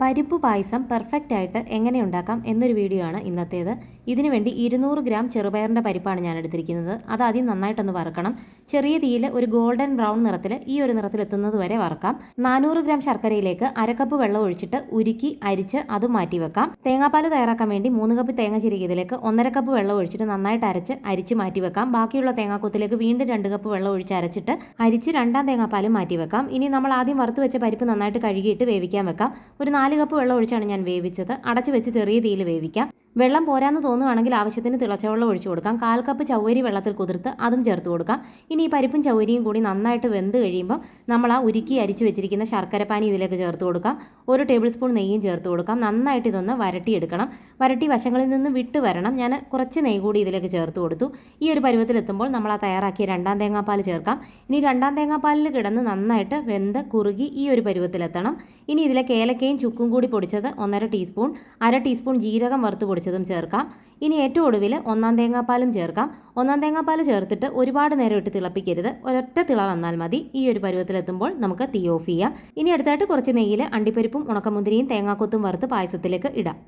പരിപ്പ് പായസം പെർഫെക്റ്റ് ആയിട്ട് എങ്ങനെ ഉണ്ടാക്കാം എന്നൊരു വീഡിയോ ആണ് ഇന്നത്തേത്. ഇതിനു വേണ്ടി ഇരുന്നൂറ് ഗ്രാം ചെറുപയറിന്റെ പരിപ്പാണ് ഞാൻ എടുത്തിരിക്കുന്നത്. അത് ആദ്യം നന്നായിട്ടൊന്ന് വറുക്കണം. ചെറിയ തീയിൽ ഒരു ഗോൾഡൻ ബ്രൗൺ നിറത്തിൽ ഈ ഒരു നിറത്തിൽ എത്തുന്നത് വരെ വറുക്കാം. നാനൂറ് ഗ്രാം ശർക്കരയിലേക്ക് അരക്കപ്പ് വെള്ളം ഒഴിച്ചിട്ട് ഉരുക്കി അരിച്ച് അത് മാറ്റി വെക്കാം. തേങ്ങാപ്പാൽ തയ്യാറാക്കാൻ വേണ്ടി മൂന്ന് കപ്പ് തേങ്ങ ചിരികിയതിലേക്ക് ഒന്നര കപ്പ് വെള്ളം ഒഴിച്ചിട്ട് നന്നായിട്ട് അരച്ച് അരിച്ച് മാറ്റി വെക്കാം. ബാക്കിയുള്ള തേങ്ങാക്കൊത്തിലേക്ക് വീണ്ടും രണ്ട് കപ്പ് വെള്ളം ഒഴിച്ച് അരച്ചിട്ട് അരിച്ച് രണ്ടാം തേങ്ങാപ്പാലും മാറ്റി വെക്കാം. ഇനി നമ്മൾ ആദ്യം വറുത്ത് വെച്ച പരിപ്പ് നന്നായിട്ട് കഴുകിയിട്ട് വേവിക്കാൻ വെക്കാം. ഒരു കപ്പ് വെള്ളം ഒഴിച്ചാണ് ഞാൻ വേവിച്ചത്. അടച്ചു വെച്ച് ചെറിയ തീയിൽ വേവിക്കാം. വെള്ളം പോരാന്ന് തോന്നുവാണെങ്കിൽ ആവശ്യത്തിന് തിളച്ച വെള്ളം ഒഴിച്ചു കൊടുക്കാം. കാൽ കപ്പ് ചൗരി വെള്ളത്തിൽ കുതിർത്ത് അതും ചേർത്ത് കൊടുക്കാം. ഇനി ഈ പരിപ്പും ചൗരിയും കൂടി നന്നായിട്ട് വെന്ത് കഴിയുമ്പോൾ നമ്മൾ ആ ഉരുക്കി അരിച്ചു വെച്ചിരിക്കുന്ന ശർക്കരപ്പാനി ഇതിലേക്ക് ചേർത്ത് കൊടുക്കാം. ഒരു ടേബിൾ സ്പൂൺ നെയ്യും ചേർത്ത് കൊടുക്കാം. നന്നായിട്ട് ഇതൊന്ന് വരട്ടിയെടുക്കണം. വരട്ടി വശങ്ങളിൽ നിന്ന് വിട്ട് വരണം. ഞാൻ കുറച്ച് നെയ്യ് കൂടി ഇതിലേക്ക് ചേർത്ത് കൊടുത്തു. ഈ ഒരു പരുവത്തിൽ എത്തുമ്പോൾ നമ്മൾ ആ തയ്യാറാക്കിയ രണ്ടാം തേങ്ങാപ്പാൽ ചേർക്കാം. ഇനി രണ്ടാം തേങ്ങാപ്പാലിൽ കിടന്ന് നന്നായിട്ട് വെന്ത് കുറുകി ഈ ഒരു പരുവത്തിലെത്തണം. ഇനി ഇതിലേക്ക് ഏലക്കയും ചുക്കും കൂടി പൊടിച്ചത് ഒന്നര ടീസ്പൂൺ അര ടീസ്പൂൺ ജീരകം വറുത്ത് പൊടിച്ചതും ചേർക്കാം. ഇനി ഏറ്റവും ഒടുവിൽ ഒന്നാം തേങ്ങാപ്പാലും ചേർക്കാം. ഒന്നാം തേങ്ങാപ്പാൽ ചേർത്തിട്ട് ഒരുപാട് നേരം ഇട്ട് തിളപ്പിക്കരുത്. ഒരൊറ്റ തിള വന്നാൽ മതി. ഈ ഒരു പരുവത്തിലെത്തുമ്പോൾ നമുക്ക് തീ ഓഫ് ചെയ്യാം. ഇനി അടുത്തായിട്ട് കുറച്ച് നെയ്യിൽ അണ്ടിപ്പരിപ്പും ഉണക്കമുന്തിരിയും തേങ്ങാക്കൊത്തും വറുത്ത് പായസത്തിലേക്ക് ഇടാം.